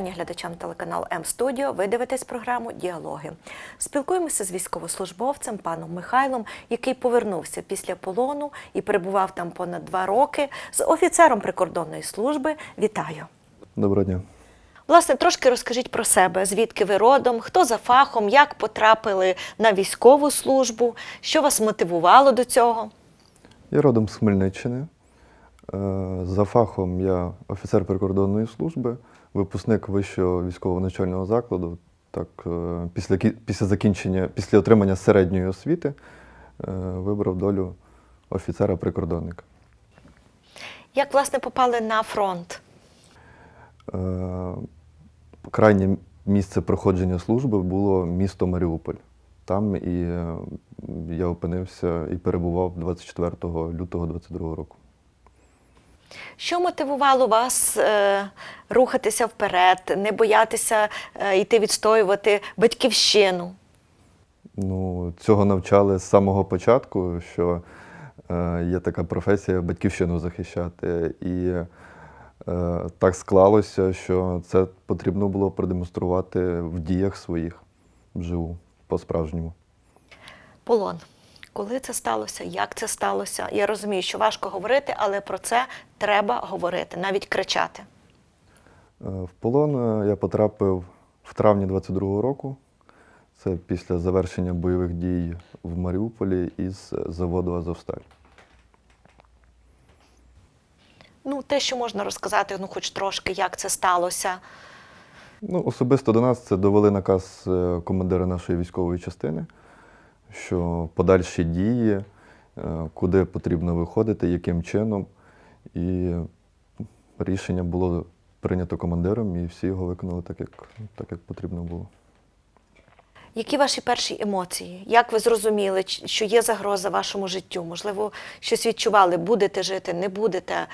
Вітання глядачам телеканалу М Студіо. Ви дивитесь програму Діалоги. Спілкуємося з військовослужбовцем паном Михайлом, який повернувся після полону і перебував там понад два роки з офіцером прикордонної служби. Вітаю! Доброго дня. Власне, трошки розкажіть про себе, звідки ви родом, хто за фахом, як потрапили на військову службу, що вас мотивувало до цього? Я родом з Хмельниччини. Е, За фахом я офіцер прикордонної служби, випускник вищого військового навчального закладу. Так, е, після, після закінчення, після отримання середньої освіти е, вибрав долю офіцера-прикордонника. Як власне попали на фронт? Е, Крайнє місце проходження служби було місто Маріуполь. Там і я опинився і перебував 24 лютого 22 року. Що мотивувало вас е, рухатися вперед, не боятися е, йти відстоювати батьківщину? Ну, цього навчали з самого початку, що е, є така професія батьківщину захищати. І е, так склалося, що це потрібно було продемонструвати в діях своїх вживу, по-справжньому. Полон. Коли це сталося? Як це сталося? Я розумію, що важко говорити, але про це треба говорити, навіть кричати. Е, В полон е, я потрапив в травні 22-го року. Це після завершення бойових дій в Маріуполі із заводу Азовсталь. Ну, те, що можна розказати, ну хоч трошки, як це сталося. Ну, особисто до нас це довели наказ е, командира нашої військової частини, що подальші дії, е, куди потрібно виходити, яким чином. І рішення було прийнято командиром, і всі його виконали так, як, так, як потрібно було. Які ваші перші емоції? Як ви зрозуміли, що є загроза вашому життю? Можливо, щось відчували, будете жити, не будете.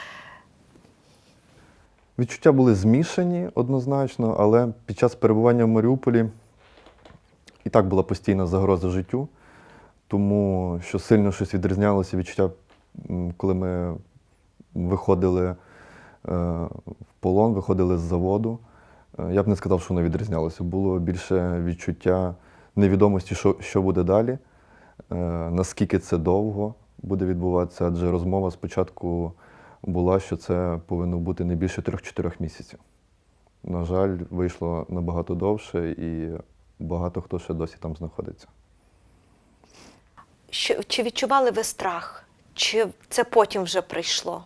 Відчуття були змішані однозначно, але під час перебування в Маріуполі і так була постійна загроза життю, тому що сильно щось відрізнялося відчуття, коли ми виходили е, в полон, виходили з заводу. Е, Я б не сказав, що воно відрізнялося. Було більше відчуття невідомості, що, що буде далі, е, наскільки це довго буде відбуватися, адже розмова спочатку була, що це повинно бути не більше 3-4 місяців. На жаль, вийшло набагато довше, і багато хто ще досі там знаходиться. Що, чи відчували ви страх? Чи це потім вже прийшло?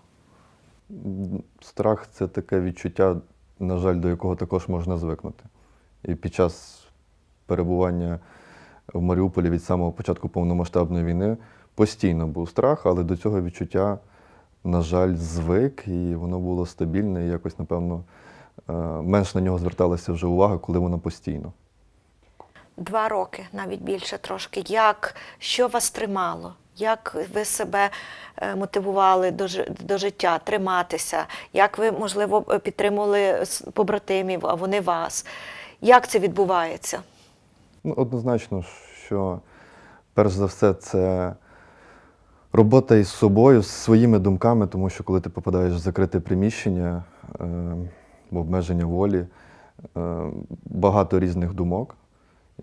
Страх це таке відчуття, на жаль, до якого також можна звикнути. І під час перебування в Маріуполі від самого початку повномасштабної війни постійно був страх, але до цього відчуття, на жаль, звик, і воно було стабільне, і якось, напевно, е, менш на нього зверталася вже увага, коли воно постійно. Два роки, навіть більше трошки. Як, що вас тримало? Як ви себе е, мотивували до, до життя, триматися? Як ви, можливо, е, підтримували побратимів, а вони вас? Як це відбувається? Ну, однозначно, що перш за все це робота із собою, з своїми думками, тому що коли ти попадаєш в закрите приміщення, е, в обмеження волі, багато різних думок.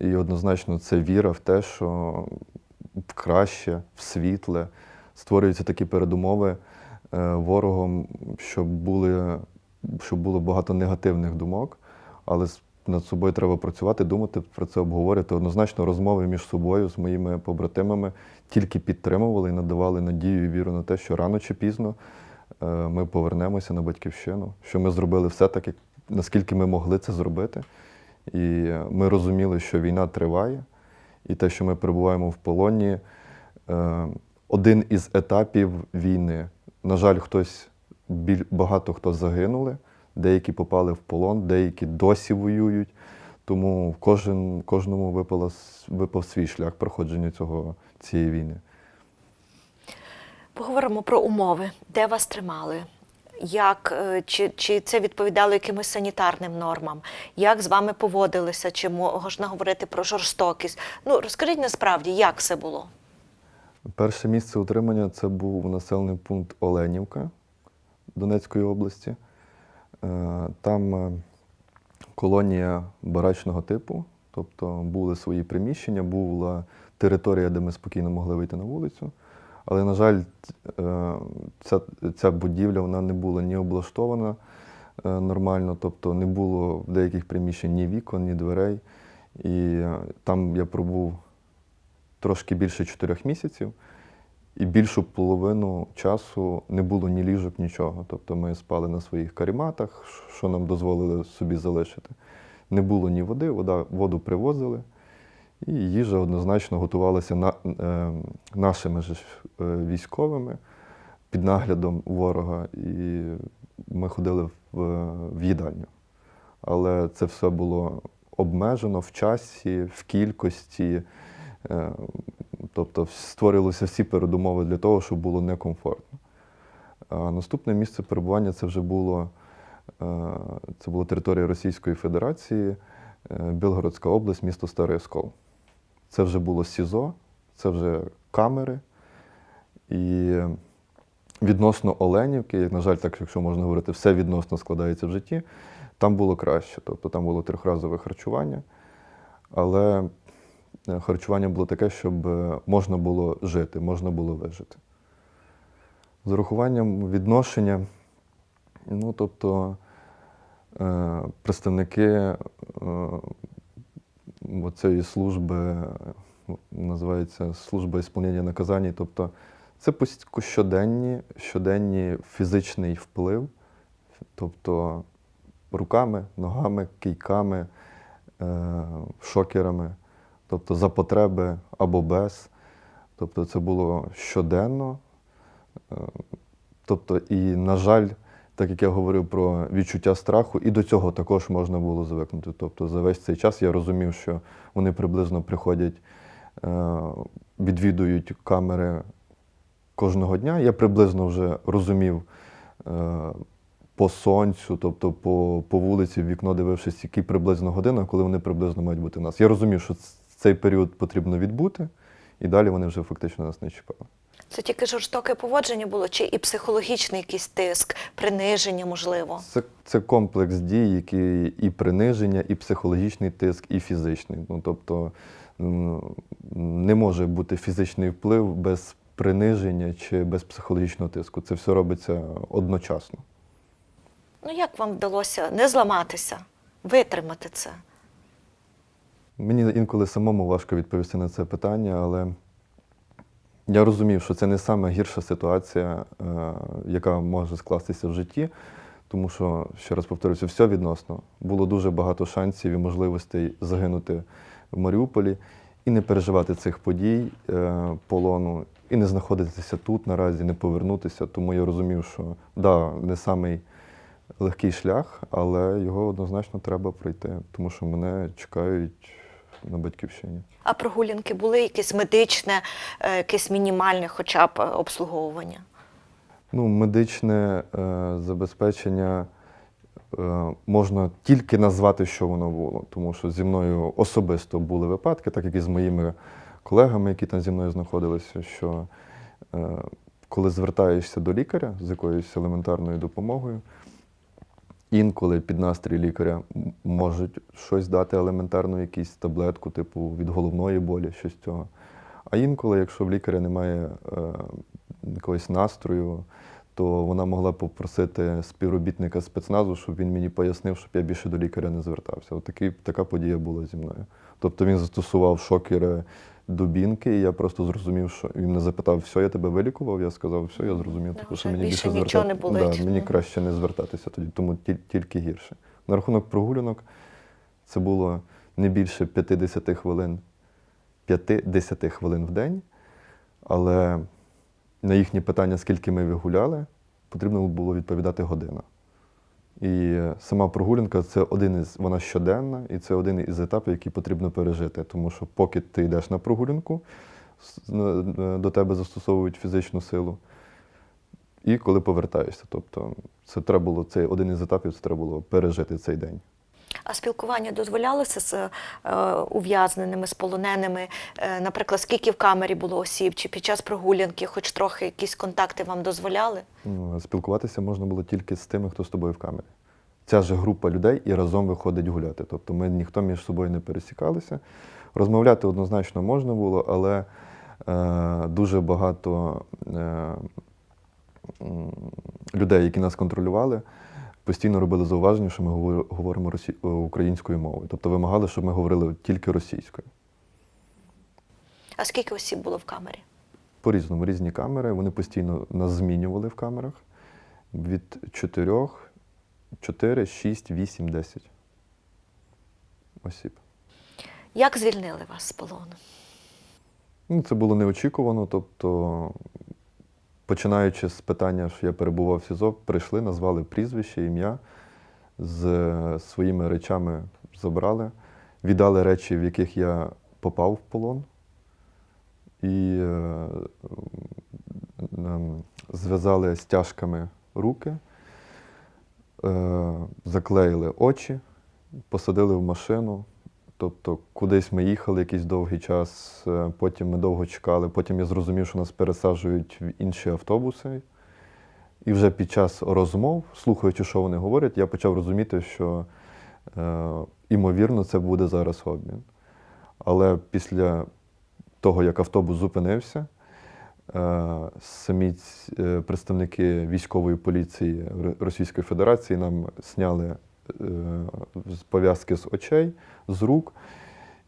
І однозначно це віра в те, що в краще, в світле. Створюються такі передумови е, ворогом, щоб, були, щоб було багато негативних думок, але над собою треба працювати, думати про це обговорювати. Однозначно, розмови між собою з моїми побратимами тільки підтримували і надавали надію і віру на те, що рано чи пізно е, ми повернемося на батьківщину, що ми зробили все так, як наскільки ми могли це зробити. І ми розуміли, що війна триває, і те, що ми перебуваємо в полоні, е, один із етапів війни. На жаль, хтось багато хто загинули, деякі попали в полон, деякі досі воюють. Тому кожен, кожному випало, випав свій шлях проходження цього, цієї війни. Поговоримо про умови, де вас тримали. Як, е, чи, чи це відповідало якимось санітарним нормам? Як з вами поводилися? Чи можна говорити про жорстокість? Ну, розкажіть насправді, як все було? Перше місце утримання це був населений пункт Оленівка Донецької області. Е, Там е, колонія барачного типу, тобто були свої приміщення, була територія, де ми спокійно могли вийти на вулицю. Але, на жаль, е, ця, ця будівля вона не була ні облаштована е, нормально, тобто не було в деяких приміщень ні вікон, ні дверей. І е, там я пробув трошки більше чотирьох місяців, і більшу половину часу не було ні ліжок, нічого. Тобто ми спали на своїх каріматах, що нам дозволили собі залишити. Не було ні води, вода, воду привозили. І їжа однозначно готувалася на, е, нашими ж е, військовими під наглядом ворога. І ми ходили в, в їдальню. Але це все було обмежено в часі, в кількості. Е, Тобто створилися всі передумови для того, щоб було некомфортно. А наступне місце перебування це вже було, е, це була територія Російської Федерації, е, Білгородська область, місто Старий Оскол. Це вже було СІЗО, це вже камери. І відносно Оленівки, як, на жаль, так, якщо можна говорити, все відносно складається в житті, там було краще. Тобто там було трьохразове харчування, але е, харчування було таке, щоб е, можна було жити, можна було вижити. З урахуванням відношення, ну, тобто е, представники цієї служби, е, називається служба ісполнення наказань, тобто це щоденні, щоденні фізичний вплив, тобто руками, ногами, кийками, е, шокерами, тобто за потреби або без. Тобто це було щоденно. Е, Тобто, і, на жаль, так як я говорив про відчуття страху, і до цього також можна було звикнути. Тобто за весь цей час я розумів, що вони приблизно приходять, е, відвідують камери кожного дня. Я приблизно вже розумів е, по сонцю, тобто по, по вулиці, в вікно дивившись, які приблизно година, коли вони приблизно мають бути у нас. Я розумів, що цей період потрібно відбути, і далі вони вже фактично нас не чіпали. Це тільки жорстоке поводження було, чи і психологічний якийсь тиск, приниження, можливо? Це, це комплекс дій, який і приниження, і психологічний тиск, і фізичний. Ну, тобто не може бути фізичний вплив без приниження чи без психологічного тиску. Це все робиться одночасно. Ну як вам вдалося не зламатися, витримати це? Мені інколи самому важко відповісти на це питання, але я розумів, що це не саме гірша ситуація, е, яка може скластися в житті, тому що, ще раз повторюся, все відносно. Було дуже багато шансів і можливостей загинути в Маріуполі і не переживати цих подій е, полону, і не знаходитися тут наразі, не повернутися. Тому я розумів, що да, не самий легкий шлях, але його однозначно треба пройти, тому що мене чекають на батьківщині. А прогулянки були якесь медичне, е, якесь мінімальне хоча б е, обслуговування? Ну, медичне е, забезпечення е, можна тільки назвати, що воно було, тому що зі мною особисто були випадки, так як і з моїми колегами, які там зі мною знаходилися, що е, коли звертаєшся до лікаря з якоюсь елементарною допомогою, інколи під настрій лікаря можуть щось дати елементарну, якусь таблетку, типу від головної болі, щось цього. А інколи, якщо в лікаря немає е, якогось настрою, то вона могла попросити співробітника спецназу, щоб він мені пояснив, щоб я більше до лікаря не звертався. От така подія була зі мною. Тобто він застосував шокери дубінки, і я просто зрозумів, що він мене запитав, все, я тебе вилікував. Я сказав, все, я зрозумів, Да, типу, що мені більше більше звертати. не болить. Да, мені краще не звертатися тоді, тому тільки гірше. На рахунок прогулянок це було не більше 50 хвилин, 50 хвилин в день, але на їхні питання, скільки ми гуляли, потрібно було відповідати година. І е, сама прогулянка це один із вона щоденна, і це один із етапів, які потрібно пережити. Тому що поки ти йдеш на прогулянку, до тебе застосовують фізичну силу. І коли повертаєшся. Тобто це треба було цей один із етапів, це треба було пережити цей день. А спілкування дозволялося з е, ув'язненими, з полоненими? Е, наприклад, скільки в камері було осіб, чи під час прогулянки, хоч трохи якісь контакти вам дозволяли? Ну, Спілкуватися можна було тільки з тими, хто з тобою в камері. ця же група людей і разом виходить гуляти. Тобто ми ніхто між собою не пересікалися. Розмовляти однозначно можна було, але е, дуже багато е, людей, які нас контролювали, постійно робили зауваження, що ми говоримо росі... е, українською мовою. Тобто вимагали, щоб ми говорили тільки російською. А скільки осіб було в камері? По-різному різні камери. Вони постійно нас змінювали в камерах від 4, 4, 6, 8, 10 осіб. Як звільнили вас з полону? Ну, це було неочікувано. Тобто, починаючи з питання, що я перебував в СІЗО, прийшли, назвали прізвище, ім'я, з е, своїми речами забрали, віддали речі, в яких я попав в полон, і е, зв'язали стяжками руки, е, заклеїли очі, посадили в машину. Тобто кудись ми їхали якийсь довгий час, е, потім ми довго чекали, потім я зрозумів, що нас пересаджують в інші автобуси. І вже під час розмов, слухаючи, що вони говорять, я почав розуміти, що е, імовірно це буде зараз обмін. Але після того, як автобус зупинився, е, самі е, представники військової поліції Російської Федерації нам сняли е, з пов'язки з очей, з рук,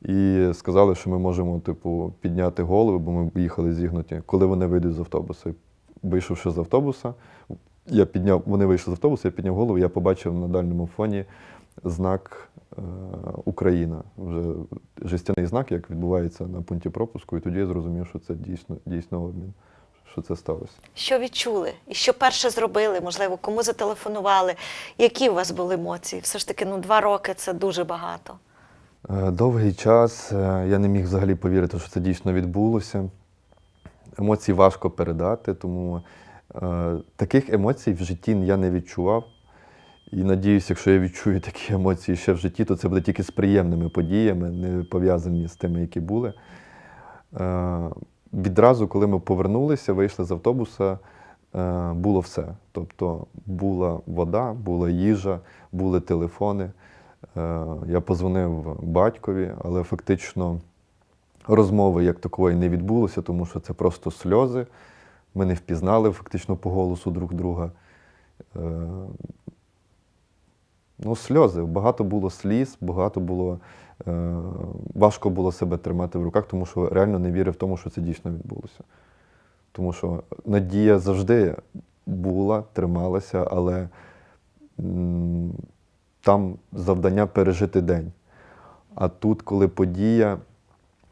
і сказали, що ми можемо, типу, підняти голови, бо ми їхали зігнуті, коли вони вийдуть з автобуса. Вийшовши з автобуса, я підняв, вони вийшли з автобуса, я підняв голову, я побачив на дальньому фоні знак е, Україна. Вже жестяний знак, як відбувається на пункті пропуску, і тоді я зрозумів, що це дійсно, дійсно обмін, що це сталося. Що відчули? І що перше зробили? Можливо, кому зателефонували? Які у вас були емоції? Все ж таки, ну два роки це дуже багато. Е, Довгий час е, я не міг взагалі повірити, що це дійсно відбулося. Емоції важко передати, тому е, таких емоцій в житті я не відчував. І надіюся, якщо я відчую такі емоції ще в житті, то це буде тільки з приємними подіями, не пов'язані з тими, які були. Е, відразу, коли ми повернулися, вийшли з автобуса, е, було все. Тобто була вода, була їжа, були телефони. Е, Я позвонив батькові, але фактично розмови як такої не відбулося, тому що це просто сльози. Ми не впізнали фактично по голосу друг друга. Ну, сльози. Багато було сліз, багато було. Е, важко було себе тримати в руках, тому що реально не вірив в тому, що це дійсно відбулося. Тому що надія завжди була, трималася, але м, там завдання пережити день. А тут, коли подія,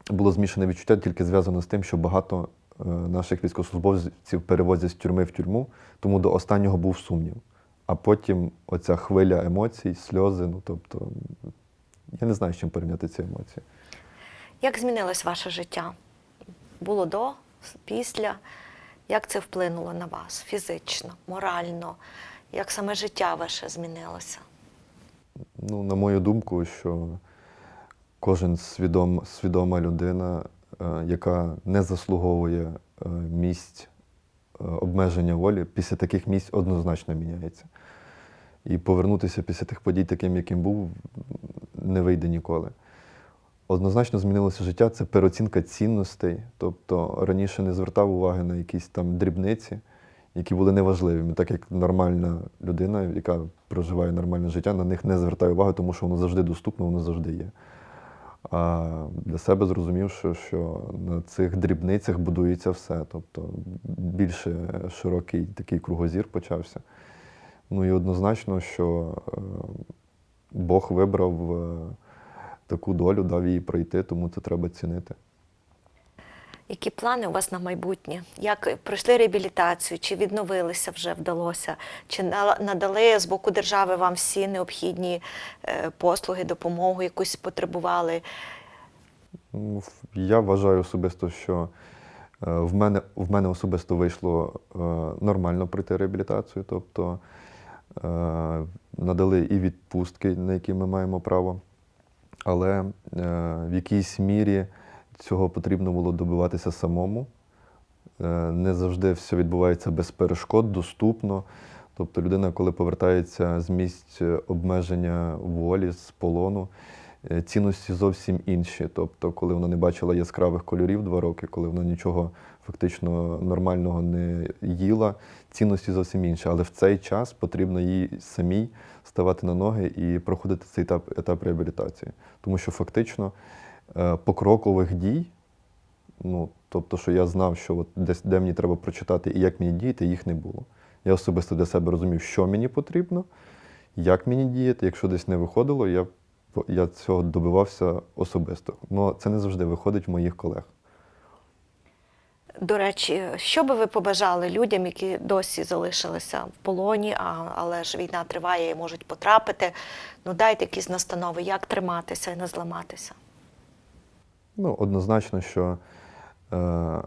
було змішане відчуття, тільки зв'язано з тим, що багато е, наших військовослужбовців перевозять з тюрми в тюрму, тому до останнього був сумнів. А потім оця хвиля емоцій, сльози. Ну тобто, я не знаю, з чим порівняти ці емоції. Як змінилось ваше життя? Було до, після? Як це вплинуло на вас фізично, морально? Як саме життя ваше змінилося? Ну, на мою думку, що кожен свідом, свідома людина, е, яка не заслуговує е, місць обмеження волі, після таких місць однозначно міняється. І повернутися після тих подій, таким, яким був, не вийде ніколи. Однозначно змінилося життя це переоцінка цінностей. Тобто раніше не звертав уваги на якісь там дрібниці, які були неважливими, так як нормальна людина, яка проживає нормальне життя, на них не звертає уваги, тому що воно завжди доступно, воно завжди є. А для себе зрозумів, що, що на цих дрібницях будується все. Тобто більше широкий такий кругозір почався. Ну і однозначно, що е, Бог вибрав е, таку долю, дав їй пройти, тому це треба цінити. Які плани у вас на майбутнє? Як пройшли реабілітацію? Чи відновилися вже вдалося? Чи надали з боку держави вам всі необхідні е, послуги, допомогу, якусь потребували? Я вважаю особисто, що е, в мене, в мене особисто вийшло е, нормально пройти реабілітацію, тобто надали і відпустки, на які ми маємо право, але в якійсь мірі цього потрібно було добиватися самому. Е, Не завжди все відбувається без перешкод, доступно. Тобто людина, коли повертається з місць обмеження волі, з полону, е, цінності зовсім інші. Тобто, коли вона не бачила яскравих кольорів два роки, коли вона нічого фактично нормального не їла, цінності зовсім інші. Але в цей час потрібно їй самій ставати на ноги і проходити цей етап, етап реабілітації. Тому що фактично покрокових дій, ну, тобто, що я знав, що от десь де мені треба прочитати і як мені діяти, їх не було. Я особисто для себе розумів, що мені потрібно, як мені діяти. Якщо десь не виходило, я, я цього добивався особисто. Ну, це не завжди виходить в моїх колег. До речі, що би ви побажали людям, які досі залишилися в полоні, а, але ж війна триває і можуть потрапити? Ну дайте якісь настанови, як триматися і не зламатися. Ну, однозначно, що е,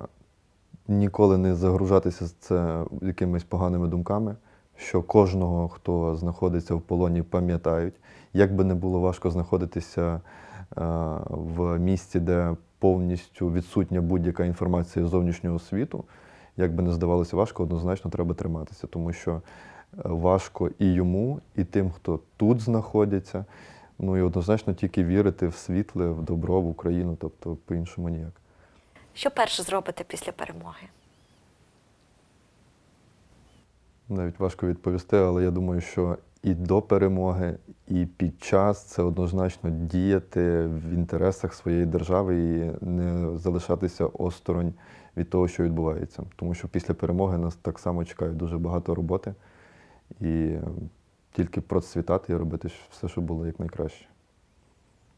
ніколи не загружатися з це якимись поганими думками, що кожного, хто знаходиться в полоні, пам'ятають. Як би не було важко знаходитися е, в місті, де повністю відсутня будь-яка інформація зовнішнього світу, як би не здавалося важко, однозначно треба триматися, тому що важко і йому, і тим, хто тут знаходиться. Ну і однозначно тільки вірити в світле, в добро, в Україну, тобто по-іншому ніяк. Що перше зробите після перемоги? Навіть важко відповісти, але я думаю, що і до перемоги, і під час це однозначно діяти в інтересах своєї держави і не залишатися осторонь від того, що відбувається. Тому що після перемоги нас так само чекає дуже багато роботи, і тільки процвітати і робити все, що було якнайкраще.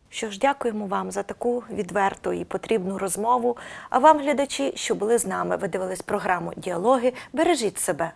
Що ж, дякуємо вам за таку відверту і потрібну розмову. А вам, глядачі, що були з нами, ви дивились програму Діалоги. Бережіть себе.